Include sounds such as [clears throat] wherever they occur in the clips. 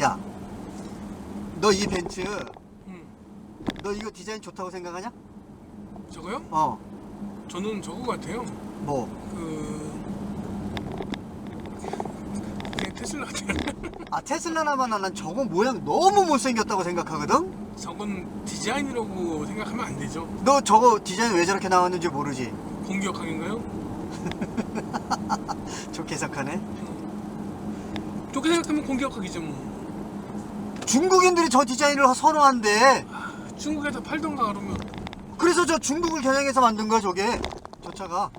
야, 너 이 벤츠, 음, 너 이거 디자인 좋다고 생각하냐? 저거요? 어, 저는 저거 같아요. 뭐. 그 그게 테슬라 같아요. [laughs] 아, 테슬라나만 난 저거 모양 너무 못생겼다고 생각하거든? 저건 디자인이라고 생각하면 안 되죠. 너 저거 디자인 왜 저렇게 나왔는지 모르지? 공격하긴가요? 좋게 해석하네. 좋게 생각하면 공격하기죠 뭐. 중국인들이 저 디자인을 선호한대. 중국에서 팔던가 그러면 그래서 저 중국을 겨냥해서 만든 거야, 저게. 저 차가.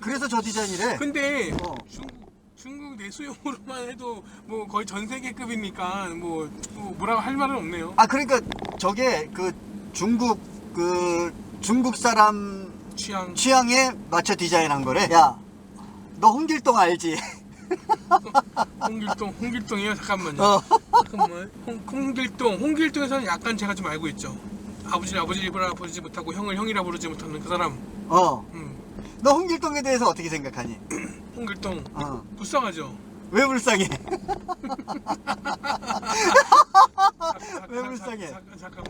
그래서 저 디자인이래. 근데 어. 중국 중국 내수용으로만 해도 뭐 거의 전 세계급이니까 뭐, 뭐 뭐라고 할 말은 없네요. 아, 그러니까 저게 그 중국, 그 중국 사람 취향 취향에 맞춰 디자인한 거래. 야, 너 홍길동 알지? 홍길동 홍길동이요 잠깐만요. 어. 홍, 홍길동 홍길동에서는 약간 제가 좀 알고 있죠. 아버지를 아버지라 부르지 못하고 형을 형이라 부르지 못하는 그 사람. 어. 음. 너 홍길동에 대해서 어떻게 생각하니? [clears throat] 홍길동 어. 불쌍하죠. 왜 불쌍해? 자- [laughs] 왜 자- 불쌍해? 잠깐만.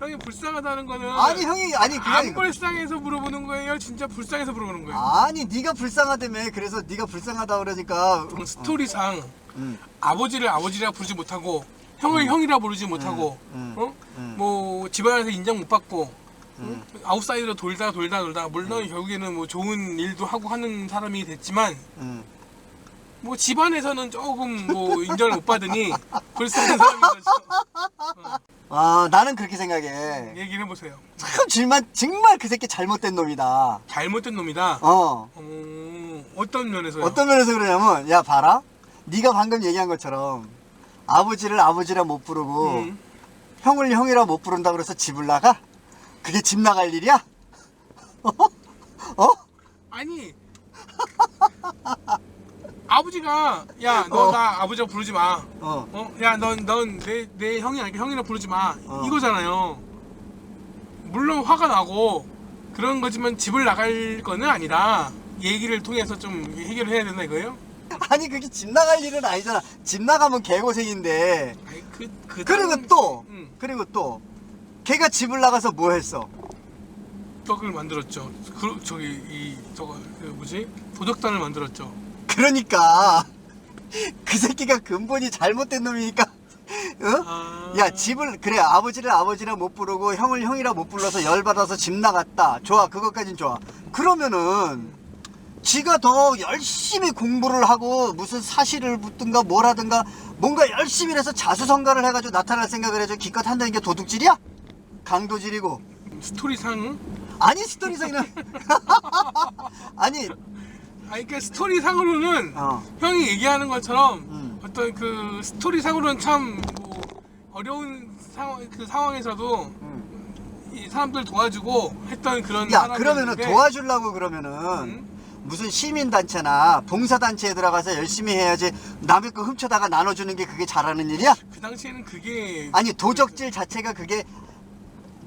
형이 불쌍하다는 거는 아니 형이 아니 그게 안 아니고 불쌍해서 물어보는 거예요. 진짜 불쌍해서 물어보는 거예요. 아니 네가 불쌍하다며 그래서 네가 불쌍하다 그러니까 좀 스토리상 음. 아버지를 아버지라 부르지 못하고 형을 형이라 부르지 못하고 음. 어? 음. 뭐 집안에서 인정 못 받고 음. 응? 아웃사이드로 돌다 돌다 돌다 물론 결국에는 뭐 좋은 일도 하고 하는 사람이 됐지만 음. 뭐 집안에서는 조금 뭐 인정을 못 받으니 불쌍한 사람인 거죠. [laughs] 아 나는 그렇게 생각해 얘기를 해보세요. 참 정말 정말 그 새끼 잘못된 놈이다 잘못된 놈이다. 어 어, 어떤 면에서요? 어떤 면에서 그러냐면 야 봐라 네가 방금 얘기한 것처럼 아버지를 아버지라 못 부르고 음. 형을 형이라 못 부른다 그래서 집을 나가? 그게 집 나갈 일이야? [laughs] 어? 어? 아니 [laughs] 아버지가 야 너 어. 나 아버지라 부르지 마. 어. 어? 야, 넌, 넌, 내, 내 형이 아니까 형이라 부르지 마. 어. 이거잖아요. 물론 화가 나고, 그런 거지만 집을 나갈 거는 아니다. 얘기를 통해서 좀 해결을 해야 된다 이거예요? 아니 그게 집 나갈 일은 아니잖아 집 나가면 개고생인데 아니, 그, 그. 그리고 또 응, 그리고 또 걔가 집을 나가서 뭐 했어? 떡을 만들었죠. 그, 저기, 이, 저거, 그 뭐지? 도덕단을 만들었죠. 그러니까 [laughs] 그 새끼가 근본이 잘못된 놈이니까 어? 아. 야 집을 그래 아버지를 아버지라 못 부르고 형을 형이라 못 불러서 열받아서 집 나갔다 좋아 그것까진 좋아 그러면은 지가 더 열심히 공부를 하고 무슨 사실을 붙든가 뭐라든가 뭔가 열심히 해서 자수성가를 해가지고 나타날 생각을 해줘 기껏 한다는 게 도둑질이야? 강도질이고 스토리상? 아니 스토리상이는 [laughs] 아니 아니, 그 스토리상으로는 어. 형이 얘기하는 것처럼 음. 어떤 그 스토리상으로는 참 뭐, 어려운 상황, 그 상황에서도 음. 이 사람들 도와주고 했던 그런 야 사람이었는데 그러면은 도와주려고 그러면은 음? 무슨 시민단체나 봉사단체에 들어가서 열심히 해야지 남의 거 훔쳐다가 나눠주는 게 그게 잘하는 일이야? 그 당시에는 그게 아니 도적질 자체가 그게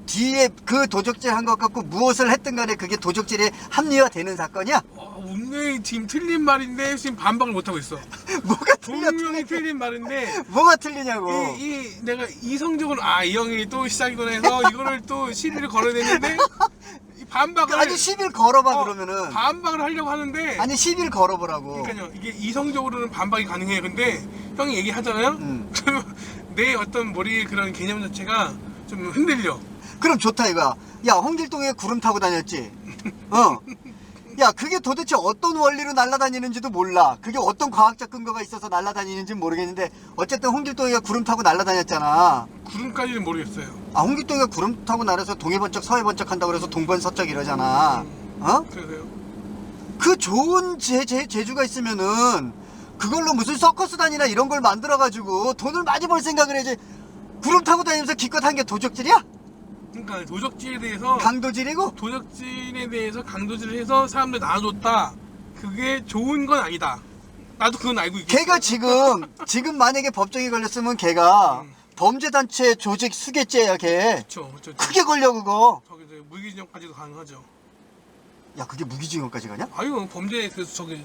뒤에 그 도적질 한 것 같고 무엇을 했든 간에 그게 도적질에 합리화되는 사건이야? 어, 분명히 지금 틀린 말인데 지금 반박을 못 하고 있어. [laughs] 뭐가 틀려 분명히 틀린 말인데 [laughs] 뭐가 틀리냐고 이, 이 내가 이성적으로 아 이 형이 또 시작이구나 해서 [laughs] 이거를 또 시비를 걸어야 되는데 이 반박을 아니 10일 걸어봐 어, 그러면은 반박을 하려고 하는데 아니 10일 걸어보라고 그러니까요 이게 이성적으로는 반박이 가능해요. 근데 형이 얘기하잖아요. 음. 그러면 내 어떤 머리의 그런 개념 자체가 좀 흔들려. 그럼 좋다 이거야 야 홍길동에 구름 타고 다녔지 어. 야 그게 도대체 어떤 원리로 날아다니는지도 몰라 그게 어떤 과학적 근거가 있어서 날아다니는지 모르겠는데 어쨌든 홍길동이가 구름 타고 날아다녔잖아 구름까지는 모르겠어요. 아 홍길동이가 구름 타고 날아서 동해 번쩍 서해 번쩍 한다고 그래서 동번 서쩍 이러잖아 어? 그래서요. 그 좋은 제, 제, 재주가 있으면은 그걸로 무슨 서커스단이나 이런 걸 만들어가지고 돈을 많이 벌 생각을 해야지 구름 타고 다니면서 기껏 한 게 도적질이야? 그러니까 도적질에 대해서 강도질이고? 도적질에 대해서 강도질을 해서 사람들 나눠줬다. 그게 좋은 건 아니다. 나도 그건 알고 있겠어. 걔가 지금 지금 만약에 법정에 걸렸으면 걔가 음. 범죄단체 조직 수괴죄야 걔 그렇죠. 그렇죠. 크게 걸려 그거 저기 저 무기징역까지도 가능하죠. 야 그게 무기징역까지 가냐? 아유 범죄 그 저기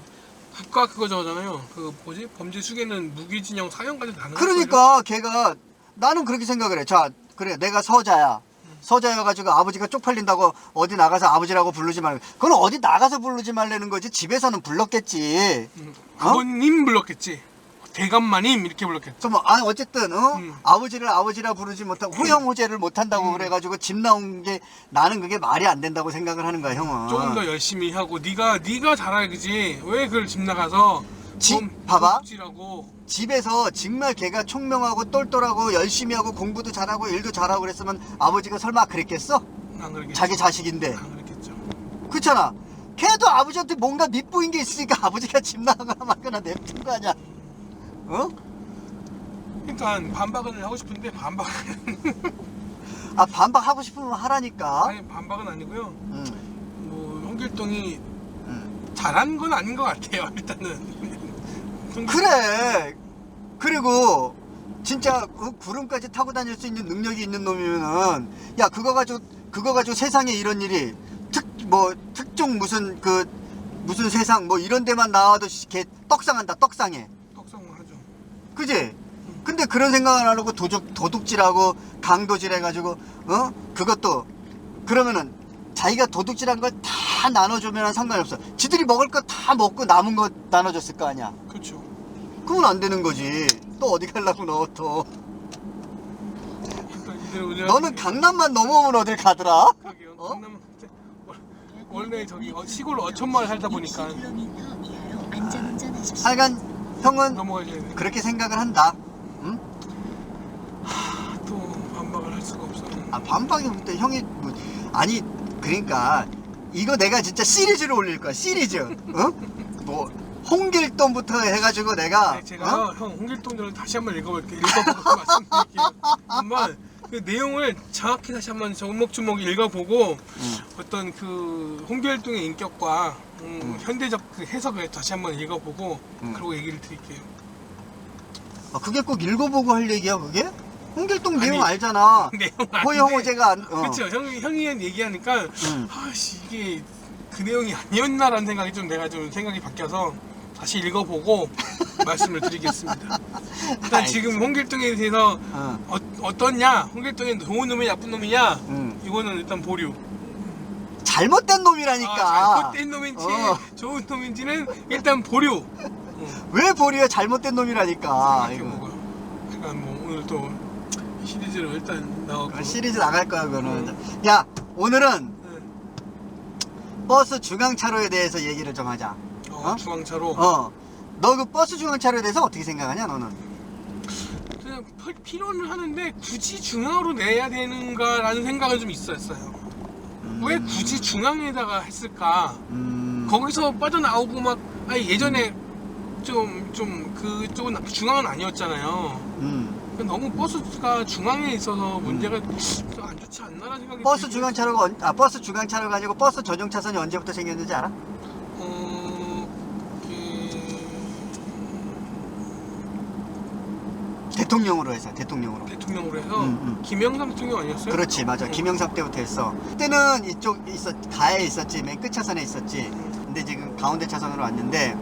국가 그거 저거잖아요. 그 뭐지 범죄 수괴는 무기징역 사형까지 가는 그러니까 걔가 나는 그렇게 생각을 해. 자, 그래 내가 서자야. 서자여가지고 아버지가 쪽팔린다고 어디 나가서 아버지라고 부르지 말고. 그건 어디 나가서 부르지 말라는 거지. 집에서는 불렀겠지. 음, 어? 아버님 불렀겠지. 대감마님 이렇게 불렀겠지. 좀 아니 어쨌든 어? 음. 아버지를 아버지라 부르지 못하고 호영호제를 못한다고 그래가지고 집 나온 게 나는 그게 말이 안 된다고 생각을 하는 거야 형은. 조금 더 열심히 하고 네가 네가 잘알지 왜 그걸 집 나가서 지- 뭐 봐봐. 지라고 집에서 정말 걔가 총명하고 똘똘하고 열심히 하고 공부도 잘하고 일도 잘하고 그랬으면 아버지가 설마 그랬겠어? 안 그러겠지. 자기 자식인데. 안 그랬겠죠. 그렇잖아. 걔도 아버지한테 뭔가 밑보인 게 있으니까 [laughs] 아버지가 집 나가거나 말거나 냅둔 거 아니야. 어? 그러니까 반박을 하고 싶은데 반박은 [laughs] 아 반박하고 싶으면 하라니까. 아니 반박은 아니고요. 응, 뭐 홍길동이 응. 잘한 건 아닌 것 같아요. 일단은. 좀 그래. 그리고 진짜 그 구름까지 타고 다닐 수 있는 능력이 있는 놈이면은 야 그거 가지고 그거 가지고 세상에 이런 일이 특 뭐 특종 무슨 그 무슨 세상 뭐 이런 데만 나와도 씨, 걔 떡상한다 떡상해. 떡상을 하죠. 그지? 근데 그런 생각을 안 하고 도둑, 도둑질하고 강도질 해가지고, 어? 그것도, 그러면은 자기가 도둑질한 걸 다 나눠주면 상관이 없어. 지들이 먹을 거 다 먹고 남은 거 나눠줬을 거 아니야. 그렇죠. 그건 안 되는 거지. 또 어디 가려고 너 또. 그러니까 너는 강남만 넘어오면 어딜 가더라? 그러게요. 어? 강남 원- 원래 저기 어- 시골 어촌마을 살다 보니까 60km 이하여 안전운전하십시오. 하여간 형은. 그렇게 생각을 한다. 응? 또 반박을 할 수가 없어. 아, 반박이 그때 형이, 뭐, 아니, 그러니까, 이거 내가 진짜 시리즈로 올릴 거야, 시리즈. 어? 뭐, 홍길동부터 해가지고 내가, 네, 제가 어? 형 홍길동전을 다시 한번 읽어볼게요. 읽어보고 말씀드릴게요. 한번 그 내용을 정확히 다시 한번 조목조목 읽어보고 음. 어떤 그 홍길동의 인격과 음, 현대적 그 해석을 다시 한번 읽어보고 음. 그리고 얘기를 드릴게요. 아, 그게 꼭 읽어보고 할 얘기야, 그게? 홍길동 아니, 내용 알잖아. [laughs] 내용 호영호제가 안, 어. 그렇죠. 형이 형이 얘기하니까 음. 아씨 이게 그 내용이 아니었나라는 생각이 좀 내가 좀 생각이 바뀌어서 다시 읽어보고 [laughs] 말씀을 드리겠습니다. 일단 지금 홍길동에 대해서 어. 어, 어떻냐? 홍길동이 좋은 놈이냐 나쁜 놈이냐? 음. 이거는 일단 보류. 잘못된 놈이라니까. 아, 잘못된 놈인지 어. 좋은 놈인지는 일단 보류. 왜 보리야 잘못된 놈이라니까. 생각해보고. 그러니까 뭐 오늘 또 시리즈로 일단 나왔고. 그 시리즈 나갈 거야, 그거는. 야, 오늘은 네. 버스 중앙차로에 대해서 얘기를 좀 하자. 어, 어? 중앙차로. 어. 너 그 버스 중앙차로에 대해서 어떻게 생각하냐, 너는? 그냥 피- 필요는 하는데 굳이 중앙으로 내야 되는가라는 생각은 좀 있었어요. 왜 굳이 중앙에다가 했을까? 음. 거기서 빠져나오고 막 아니 예전에 좀 좀 그쪽은 중앙은 아니었잖아요. 음. 그 너무 버스가 중앙에 있어서 문제가 좀 안 좋지 않나라는 생각이 버스 들고 중앙 차로가 언- 아 버스 중앙 차로가 아니고 버스 전용 차선이 언제부터 생겼는지 알아? 어, 대통령으로 해서 대통령으로. 그 대통령으로 해서 음, 음. 김영삼 대통령 아니었어요? 그렇지 맞아 음. 김영삼 때부터 했어. 그때는 이쪽 있었 가에 있었지 맨 끝 차선에 있었지. 근데 지금 가운데 차선으로 왔는데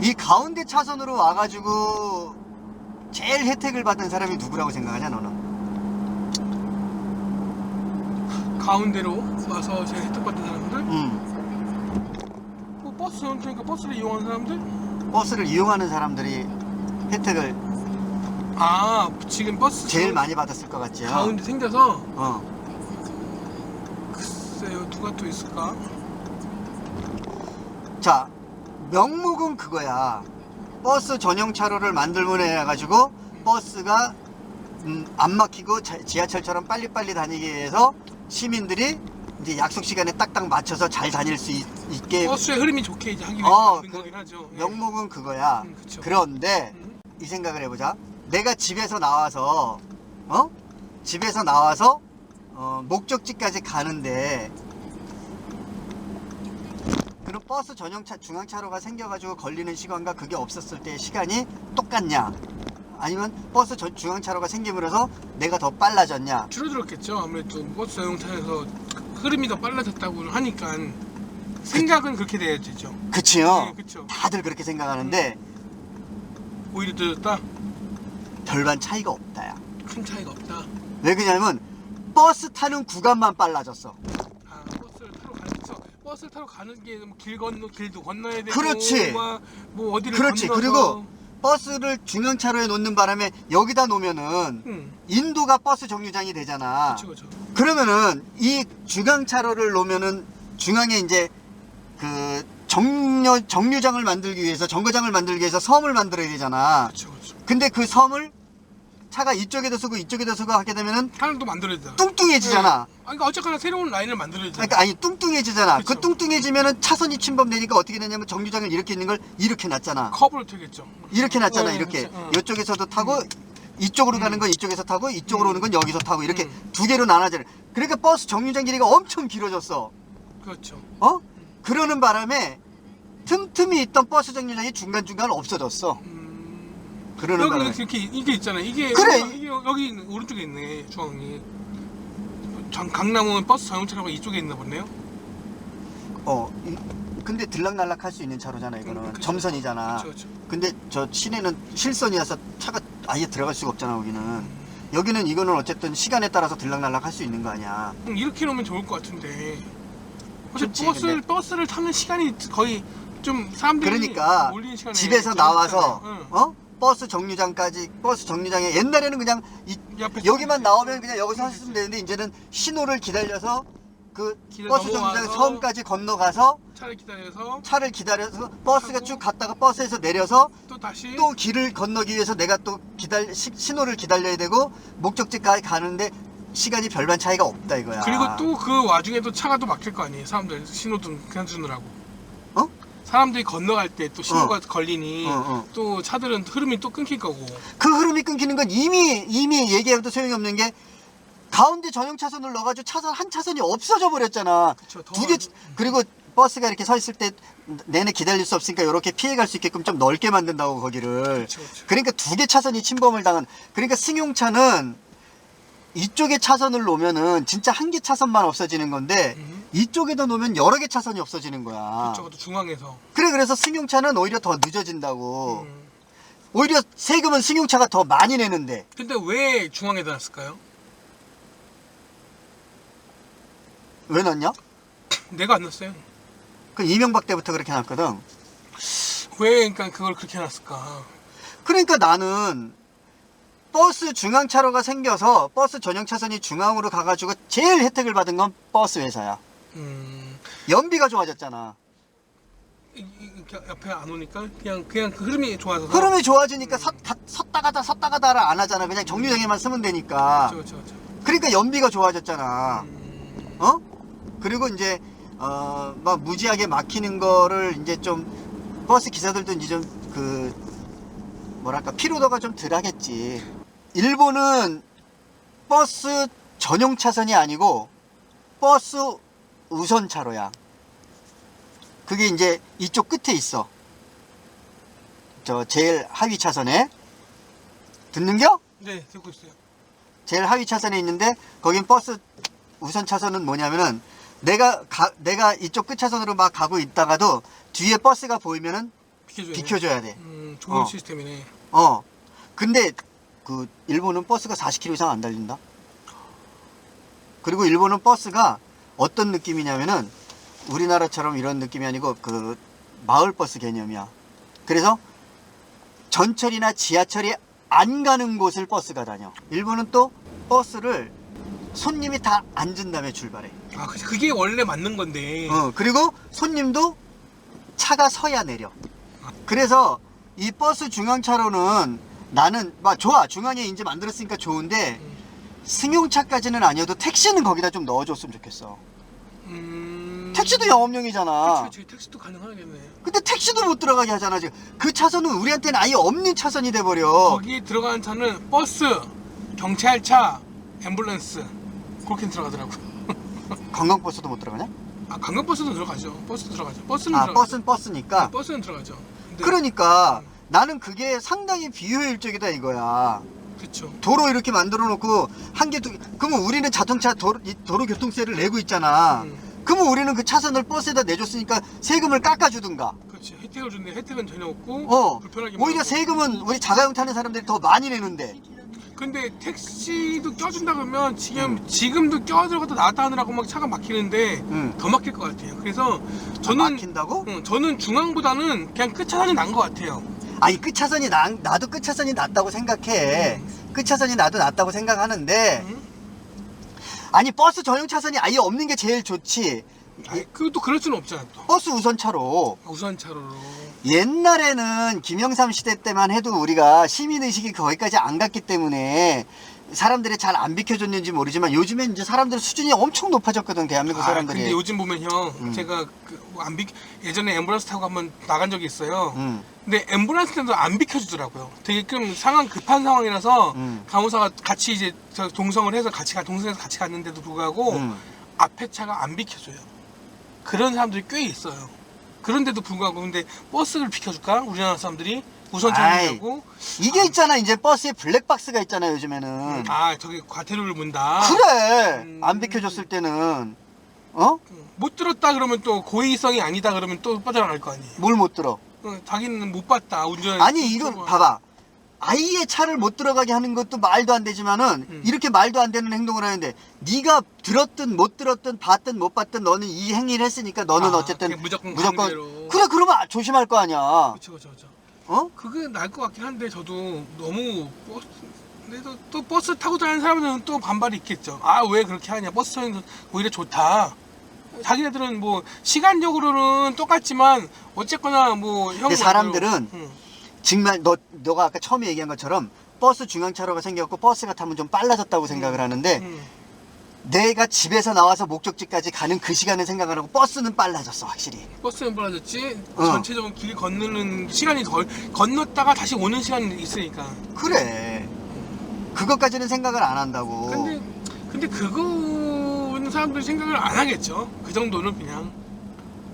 이 가운데 차선으로 와가지고 제일 혜택을 받은 사람이 누구라고 생각하냐 너는? 가운데로 와서 제일 혜택받은 사람들? 음. 뭐 버스 전투니까 버스를 이용한 사람들? 버스를 이용하는 사람들이 혜택을 아 지금 버스 제일 전- 많이 받았을 것 같지. 가운데 생겨서 어. 글쎄요 누가 또 있을까? 자 명목은 그거야 버스 전용 차로를 만들면 해가지고 버스가 음, 안 막히고 자- 지하철처럼 빨리빨리 다니기 위해서 시민들이 이제 약속 시간에 딱딱 맞춰서 잘 다닐 수 있, 게 버스의 흐름이 좋게 이제 하기 위해서 어, 그 하죠. 예. 명목은 그거야 음, 그쵸. 그런데 음. 이 생각을 해보자 내가 집에서 나와서 어 집에서 나와서 어, 목적지까지 가는데 그럼 버스 전용차 중앙차로가 생겨가지고 걸리는 시간과 그게 없었을 때의 시간이 똑같냐 아니면 버스 저- 중앙차로가 생김으로써 내가 더 빨라졌냐 줄어들었겠죠. 아무래도 버스 전용차에서 흐름이 더 빨라졌다고 하니까 생각은 그렇게 돼야죠. 그치요? 네, 그쵸. 다들 그렇게 생각하는데 오히려 늦었다. 별반 차이가 없다야. 큰 차이가 없다. 왜 그러냐면 버스 타는 구간만 빨라졌어. 아 버스를 타러 가죠. 버스를 타러 가는 게 길 건너 길도 건너야 되고 그렇지. 막 뭐 어디를 그렇지. 건너서 그리고 버스를 중앙차로에 놓는 바람에 여기다 놓으면은 응. 인도가 버스 정류장이 되잖아. 그렇죠, 그렇죠. 그러면은 이 중앙차로를 놓으면은 중앙에 이제 그 정류 정류장을 만들기 위해서 정거장을 만들기 위해서 섬을 만들어야 되잖아. 그렇죠, 그렇죠. 근데 그 섬을 차가 이쪽에다 서고 이쪽에다 서고 하게 되면은 하나도 만들어야 돼. 뚱뚱해지잖아. 아, 그러니까 어쨌거나 새로운 라인을 만들어야 돼. 그러니까 아니 뚱뚱해지잖아. 그 그쵸. 뚱뚱해지면은 차선이 침범되니까 어떻게 되냐면 정류장을 이렇게 있는 걸 이렇게 놨잖아. 커브를 되겠죠. 이렇게 놨잖아. 네, 이렇게 그쵸. 응. 이쪽에서도 타고 이쪽으로 가는 건 이쪽에서 타고 이쪽으로 음. 오는 건 여기서 타고 이렇게 음. 두 개로 나눠져. 그러니까 버스 정류장 길이가 엄청 길어졌어. 그렇죠. 어? 그러는 바람에 틈틈이 있던 버스 정류장이 중간중간 없어졌어. 음... 그러는 여기 바람에. 이렇게 이게 있잖아요. 이게 그래. 이게 여기 있는- 오른쪽에 있네 중앙이. 전 강남은 버스 전용차가 이쪽에 있나 보네요. 어. 이- 근데 들락날락 할 수 있는 차로잖아 이거는 음, 그쵸. 점선이잖아. 그렇죠, 그렇죠. 근데 저 시내는 실선이라서 차가 아예 들어갈 수가 없잖아 여기는. 음. 여기는 이거는 어쨌든 시간에 따라서 들락날락 할 수 있는 거 아니야. 음, 이렇게 놓으면 좋을 것 같은데. 좋지, 버스를 근데. 버스를 타는 시간이 거의 좀 사람들이 그러니까 몰리는 시간에 집에서 좀 나와서. 응. 어 버스 정류장까지 버스 정류장에 옛날에는 그냥 이, 여기만 서 나오면 그냥 여기서 되지. 되는데 이제는 신호를 기다려서 그 버스 정류장 섬까지 건너가서 차를 기다려서 차를 기다려서 버스가 쭉 갔다가 버스에서 내려서 또 다시 또 길을 건너기 위해서 내가 또 기다려 시- 신호를 기다려야 되고 목적지까지 가는데 시간이 별반 차이가 없다 이거야. 그리고 또 그 와중에 또 차가 또 막힐 거 아니에요. 사람들 신호등 그냥 주느라고. 어? 사람들이 건너갈 때 또 신호가 걸리니 어, 어. 또 차들은 흐름이 또 끊길 거고. 그 흐름이 끊기는 건 이미 이미 얘기해도 소용이 없는 게 가운데 전용 차선을 넣어가지고 차선 한 차선이 없어져 버렸잖아. 그쵸, 더 두개 많이- 그리고 버스가 이렇게 서 있을 때 내내 기다릴 수 없으니까 이렇게 피해갈 수 있게끔 좀 넓게 만든다고 거기를. 그렇죠, 그렇죠. 그러니까 두 개 차선이 침범을 당한. 그러니까 승용차는 이쪽에 차선을 놓으면은 진짜 한 개 차선만 없어지는 건데 음. 이쪽에다 놓으면 여러 개 차선이 없어지는 거야. 적어도 중앙에서. 그래 그래서 승용차는 오히려 더 늦어진다고. 음. 오히려 세금은 승용차가 더 많이 내는데. 근데 왜 중앙에다 놨을까요? 왜 넣냐? [laughs] 내가 안 놨어요. 그 이명박 때부터 그렇게 놨거든. 왜 그러니까 그걸 그렇게 놨을까? 그러니까 나는 버스 중앙차로가 생겨서 버스 전용 차선이 중앙으로 가가지고 제일 혜택을 받은 건 버스 회사야. 음. 연비가 좋아졌잖아. 이- 이- 이렇게 옆에 안 오니까 그냥 그냥 그 흐름이 좋아서. 흐름이 좋아지니까 섰, 가, 섰다 가다 섰다 가다를 안 하잖아. 그냥 정류장에만 쓰면 되니까. 그렇죠, 그렇죠, 그렇죠. 그러니까 연비가 좋아졌잖아. 음. 어? 그리고 이제 어, 막 무지하게 막히는 거를 이제 좀 버스 기사들도 이제 좀 그 뭐랄까 피로도가 좀 덜하겠지. 일본은 버스 전용 차선이 아니고 버스 우선 차로야. 그게 이제 이쪽 끝에 있어. 저 제일 하위 차선에 듣는겨? 네, 듣고 있어요. 제일 하위 차선에 있는데 거긴 버스 우선 차선은 뭐냐면은 내가 가, 내가 이쪽 끝 차선으로 막 가고 있다가도 뒤에 버스가 보이면은 비켜줘야 비켜줘야 돼. 음, 좋은 어. 시스템이네. 어. 근데 그 일본은 버스가 40km 이상 안 달린다. 그리고 일본은 버스가 어떤 느낌이냐면은 우리나라처럼 이런 느낌이 아니고 그 마을 버스 개념이야. 그래서 전철이나 지하철이 안 가는 곳을 버스가 다녀. 일본은 또 버스를 손님이 다 앉은 다음에 출발해. 아, 그- 그게 원래 맞는 건데. 어, 그리고 손님도 차가 서야 내려. 그래서 이 버스 중앙차로는 나는 막 좋아 중앙에 이제 만들었으니까 좋은데 음. 승용차까지는 아니어도 택시는 거기다 좀 넣어줬으면 좋겠어. 음. 택시도 영업용이잖아. 그치, 그치, 택시도 가능하겠네. 근데 택시도 못 들어가게 하잖아 지금. 그 차선은 우리한테는 아예 없는 차선이 돼버려. 거기 들어가는 차는 버스, 경찰차, 앰뷸런스 그렇게 들어가더라고. [laughs] 관광버스도 못 들어가냐? 아, 관광버스도 들어가죠. 버스 들어가죠. 버스는 아 들어가죠. 버스는 버스니까. 네, 버스는 들어가죠. 근데 그러니까 나는 그게 상당히 비효율적이다 이거야. 그쵸. 도로 이렇게 만들어 놓고 한 개 두 개. 그러면 우리는 자동차 도로, 이 도로 교통세를 내고 있잖아. 음. 그러면 우리는 그 차선을 버스에다 내줬으니까 세금을 깎아주든가. 그렇지 혜택을 주는데 혜택은 전혀 없고 어. 불편하게 오히려 세금은 우리 자가용 타는 사람들이 더 많이 내는데. 근데 택시도 껴준다 그러면 지금 음. 지금도 껴들어갔다 나왔다 하느라고 막 차가 막히는데 응. 더 막힐 것 같아요. 그래서 저는 저는 막힌다고? 응, 저는 중앙보다는 그냥 끝 차선이 난 것 같아요. 아니 끝 차선이 나, 나도 끝 차선이 낫다고 생각해. 끝 차선이 나도 낫다고 생각하는데 응? 아니 버스 전용 차선이 아예 없는 게 제일 좋지. 아니, 그또 그럴 수는 없잖아 또. 버스 우선차로. 우선차로. 옛날에는 김영삼 시대 때만 해도 우리가 시민의식이 거기까지 안 갔기 때문에 사람들이 잘 안 비켜줬는지 모르지만 요즘엔 이제 사람들 수준이 엄청 높아졌거든 대한민국 아, 사람들이 근데 요즘 보면 형 음. 제가 그, 뭐안 비, 예전에 앰뷸런스 타고 한번 나간 적이 있어요. 음. 근데 앰뷸런스 때도 안 비켜주더라고요. 되게 좀 상황 급한 상황이라서 음. 간호사가 같이 이제 저 동성을 해서 같이 가 동성에서 같이 갔는데도 불구하고 음. 앞에 차가 안 비켜줘요. 그런 사람들이 꽤 있어요. 그런데도 불구하고 근데 버스를 비켜줄까? 우리나라 사람들이 우선 아이. 차량이라고 이게 있잖아 이제 버스에 블랙박스가 있잖아 요즘에는 아 저기 과태료를 문다. 그래 음. 안 비켜줬을 때는 어? 음, 못 들었다 그러면 또 고의성이 아니다 그러면 또 빠져나갈 거 아니에요. 뭘 못 들어 어, 자기는 못 봤다 운전. 아니 이건 봐봐 아예 차를 못 들어가게 하는 것도 말도 안 되지만은 음. 이렇게 말도 안 되는 행동을 하는데 네가 들었든 못 들었든 봤든 못 봤든 너는 이 행위를 했으니까 너는 아, 어쨌든 무조건 강제로. 그래 그러면 조심할 거 아니야 그렇죠 그렇죠 그렇죠. 어? 그게 나을 것 같긴 한데 저도 너무 버스 근데 또, 또 버스 타고 다니는 사람들은 또 반발이 있겠죠. 아 왜 그렇게 하냐? 버스 타는 오히려 좋다. 자기네들은 뭐 시간적으로는 똑같지만 어쨌거나 뭐 형. 근데 사람들은 응. 정말 너 너가 아까 처음에 얘기한 것처럼 버스 중앙차로가 생겼고 버스가 타면 좀 빨라졌다고 생각을 하는데 응. 내가 집에서 나와서 목적지까지 가는 그 시간을 생각을 하고 버스는 빨라졌어 확실히 버스는 빨라졌지. 어. 전체적으로 길 건너는 시간이 덜 건넜다가 다시 오는 시간이 있으니까. 그래 그것까지는 생각을 안 한다고 근데 근데 그거 는 사람들이 생각을 안 하겠죠. 그 정도는 그냥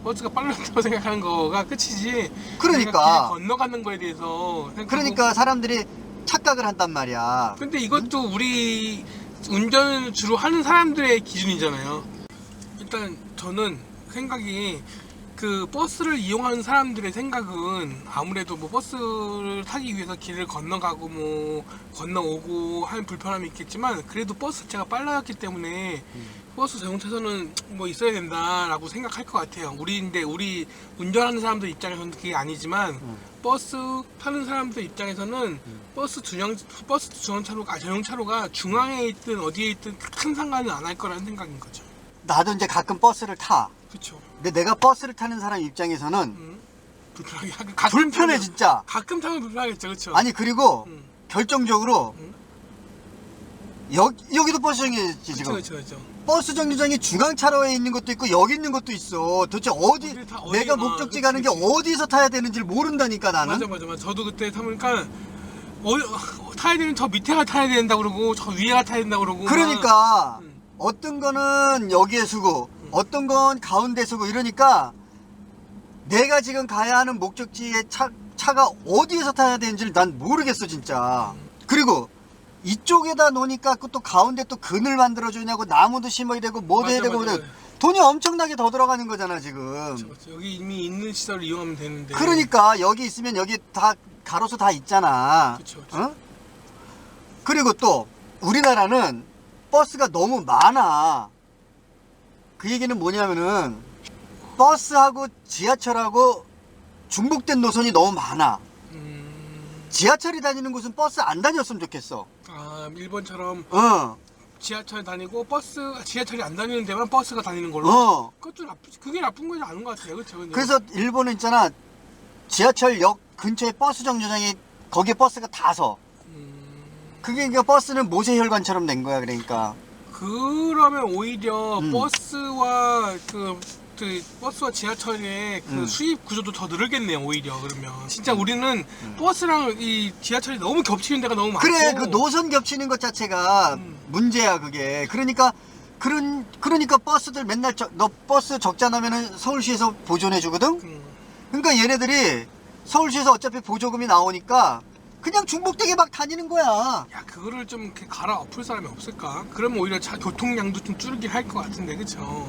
버스가 빨랐다고 [laughs] 생각하는 거가 끝이지. 그러니까. 건너가는 거에 대해서 그러니까 사람들이 착각을 한단 말이야 근데 이것도 우리 운전을 주로 하는 사람들의 기준이잖아요. 일단 저는 생각이 그 버스를 이용하는 사람들의 생각은 아무래도 뭐 버스를 타기 위해서 길을 건너가고 뭐 건너오고 하는 불편함이 있겠지만 그래도 버스 자체가 빨라졌기 때문에 버스 전용차선은 뭐 있어야 된다라고 생각할 것 같아요. 우리인데 우리 운전하는 사람들 입장에서는 그게 아니지만 음. 버스 타는 사람들 입장에서는 버스 중앙 버스 중앙차로가 아, 전용차로가 중앙에 있든 어디에 있든 큰 상관은 안 할 거라는 생각인 거죠. 나도 이제 가끔 버스를 타 그렇죠. 근데 내가 버스를 타는 사람 입장에서는 음. 불편하게 하- 가끔 불편해 타면- 진짜 가끔 타면 불편하겠죠, 그렇죠? 아니 그리고 음. 결정적으로 음. 여, 여기도 버스 정류장이지 지금 그렇죠, 그렇죠. 버스 정류장이 중앙 차로에 있는 것도 있고 여기 있는 것도 있어 도대체 어디 내가 어디가- 목적지 그치, 가는 게 그치. 어디서 타야 되는지를 모른다니까 나는 맞아, 맞아, 맞아. 저도 그때 타보니까 어, 어, 타야 되는 저 밑에가 타야 된다 그러고 저 위에가 타야 된다 그러고. 그러니까 음. 어떤 거는 여기에 서고 어떤 건 가운데 서고 이러니까 내가 지금 가야 하는 목적지의 차, 차가 어디에서 타야 되는지를 난 모르겠어 진짜 그리고 이쪽에다 놓으니까 그또 가운데 또 근을 만들어 주냐고 나무도 심어야 되고 뭐도 해야 맞아, 되고 맞아. 맞아. 돈이 엄청나게 더 들어가는 거잖아 지금 그렇죠, 그렇죠. 여기 이미 있는 시설을 이용하면 되는데. 그러니까 여기 있으면 여기 다 가로수 다 있잖아 그쵸, 그쵸. 어? 그리고 또 우리나라는 버스가 너무 많아 그 얘기는 뭐냐면은 버스하고 지하철하고 중복된 노선이 너무 많아 음, 지하철이 다니는 곳은 버스 안 다녔으면 좋겠어 아 일본처럼 어, 지하철 다니고 버스 지하철이 안 다니는 데만 버스가 다니는 걸로. 어. 그것도 나쁘. 그게 나쁜 거지 않은 것 같아요, 그렇죠? 그래서 일본은 있잖아 지하철역 근처에 버스 정류장에 거기에 버스가 다 서 음, 그게 그러니까 버스는 모세혈관처럼 된 거야 그러니까 그러면 오히려 음. 버스와 그, 그 버스와 지하철의 그 음. 수입 구조도 더 늘겠네요 오히려 그러면 진짜 우리는 버스랑 이 지하철이 너무 겹치는 데가 너무 많고 음. 그래 그 노선 겹치는 것 자체가 음. 문제야 그게 그러니까 그런 그러니까 버스들 맨날 저, 너 버스 적자 나면은 서울시에서 보존해 주거든 음, 그러니까 얘네들이 서울시에서 어차피 보조금이 나오니까 그냥 중복되게 막 다니는 거야 야 그거를 좀 이렇게 갈아 엎을 사람이 없을까? 그러면 오히려 차 교통량도 좀 줄긴 할 것 같은데 그쵸?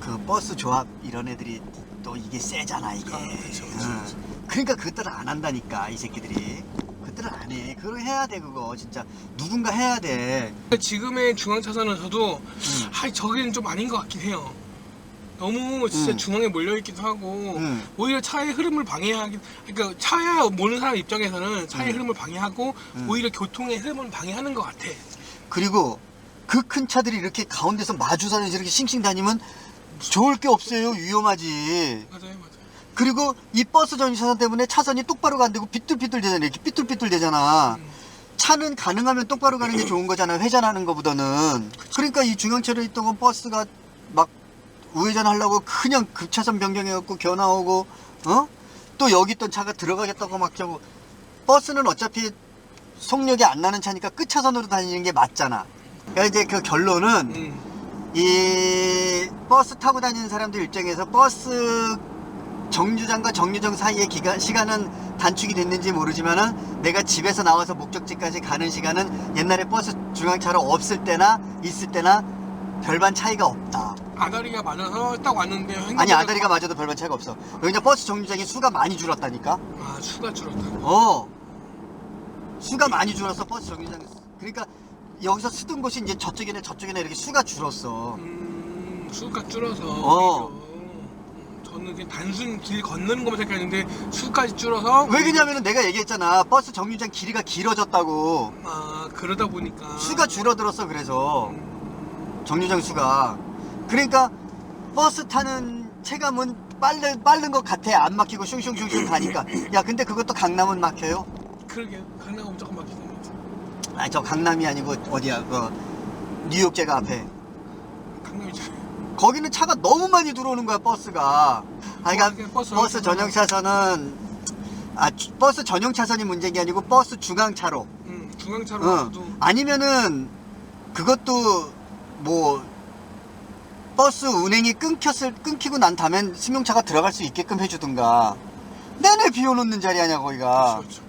그 버스 조합 이런 애들이 또 이게 세잖아 이게. 아, 그쵸, 그쵸, 응. 그쵸. 그러니까 그것들을 안 한다니까 이 새끼들이. 그것들을 안 해. 그걸 해야 돼 그거 진짜 누군가 해야 돼. 지금의 중앙 차선에서도 응. 아 저기는 좀 아닌 것 같긴 해요. 너무 진짜 음. 중앙에 몰려 있기도 하고 음. 오히려 차의 흐름을 방해하기 그러니까 차에 모는 사람 입장에서는 차의 음. 흐름을 방해하고 음. 오히려 교통의 흐름을 방해하는 것 같아. 그리고 그 큰 차들이 이렇게 가운데서 마주다니면서 이렇게 싱싱 다니면 좋을 게 없어요. 위험하지. 맞아요, 맞아요. 그리고 이 버스 정차선 때문에 차선이 똑바로 안 되고 삐뚤삐뚤 되잖아. 이렇게 삐뚤삐뚤 되잖아. 음. 차는 가능하면 똑바로 가는 게 [clears throat] 좋은 거잖아. 회전하는 것보다는. 그러니까 이 중앙차로에 있던 건 버스가 막 우회전 하려고 그냥 급차선 변경해갖고 겨 나오고, 어? 또 여기 있던 차가 들어가겠다고 막 하고. 버스는 어차피 속력이 안 나는 차니까 끝 차선으로 다니는 게 맞잖아. 그러니까 이제 그 결론은 음. 이 버스 타고 다니는 사람들 입장에서 버스 정류장과 정류장 사이의 기간 시간은 단축이 됐는지 모르지만은 내가 집에서 나와서 목적지까지 가는 시간은 옛날에 버스 중앙차로 없을 때나 있을 때나 별반 차이가 없다. 아다리가 맞아서 딱 왔는데 아니 아다리가 맞아도 별반 차이가 없어. 왜냐 버스 정류장이 수가 많이 줄었다니까. 아 수가 줄었다고. 어. 수가 많이 줄었어 버스 정류장. 그러니까 여기서 쓰던 곳이 이제 저쪽이네 저쪽이네 이렇게 수가 줄었어. 음, 수가 줄어서 어. 오히려, 음, 저는 그냥 단순 길 건너는 것만 생각했는데 수까지 줄어서 왜 그러냐면은 내가 얘기했잖아 버스 정류장 길이가 길어졌다고 아 그러다 보니까 수가 줄어들었어 그래서 음, 정류장 수가 그러니까 버스 타는 체감은 빠른 빠른 것 같아. 안 막히고 슝슝슝슝 가니까. 야 근데 그것도 강남은 막혀요? 그러게. 강남 엄청 막히는 것 같아. 아저 강남이 아니고 어디야? 그 뉴욕제가 앞에. 강남이 잘 거기는 차가 너무 많이 들어오는 거야 버스가. 아 그러니까 그게 버스 버스 전용 차선은 아 주- 버스 전용 차선이 문제인 게 아니고 버스 중앙 차로. 음, 중앙차로 어. 가서도 아니면은 그것도 뭐 버스 운행이 끊겼을 끊기고 난 다음엔 승용차가 들어갈 수 있게끔 해주든가. 내내 비워놓는 자리 아냐 거기가. 그렇죠, 그렇죠.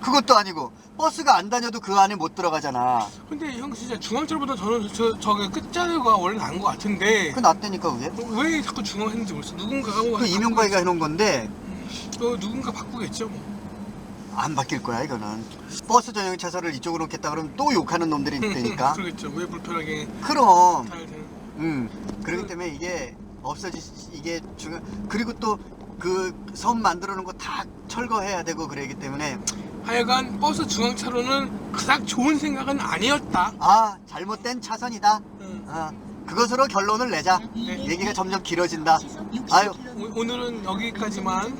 그것도 아니고 버스가 안 다녀도 그 안에 못 들어가잖아. 근데 형 진짜 중앙차로보다 저는 저 저기 끝자리가 원래 나은 것 같은데. 그 낫다니까 그게? 왜 자꾸 중앙 했는지 모르겠어. 누군가가 뭐 그 이명박이가 해놓은 건데. 또 누군가 바꾸겠죠 뭐. 안 바뀔 거야 이거는. 버스 전용 차선을 이쪽으로 놓겠다 그러면 또 욕하는 놈들이 있다니까. [laughs] 그러겠죠. 왜 불편하게 그럼. 잘 되는. 음, 그렇기 때문에 이게 없어지 이게 중요. 그리고 또 그 섬 만들어 놓은 거 다 철거해야 되고 그러기 때문에 하여간 버스 중앙차로는 그닥 좋은 생각은 아니었다. 아 잘못된 차선이다. 응. 아 그것으로 결론을 내자. 네. 얘기가 점점 길어진다. 아유. 오- 오늘은 여기까지만.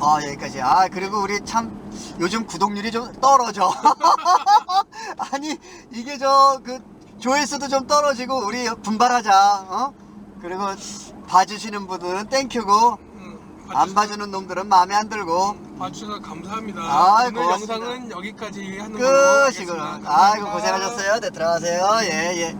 아 여기까지. 아 그리고 우리 참 요즘 구독률이 좀 떨어져. [laughs] 아니 이게 저 그 조회수도 좀 떨어지고 우리 분발하자. 어? 그리고 봐주시는 분들은 땡큐고 응, 안 봐주는 놈들은 마음에 안 들고. 봐주셔서 감사합니다. 아이, 오늘 고맙습니다. 영상은 여기까지 하는 걸로 끝이구나. 하겠습니다. 아이고 감사합니다. 고생하셨어요. 네 들어가세요. 예 예.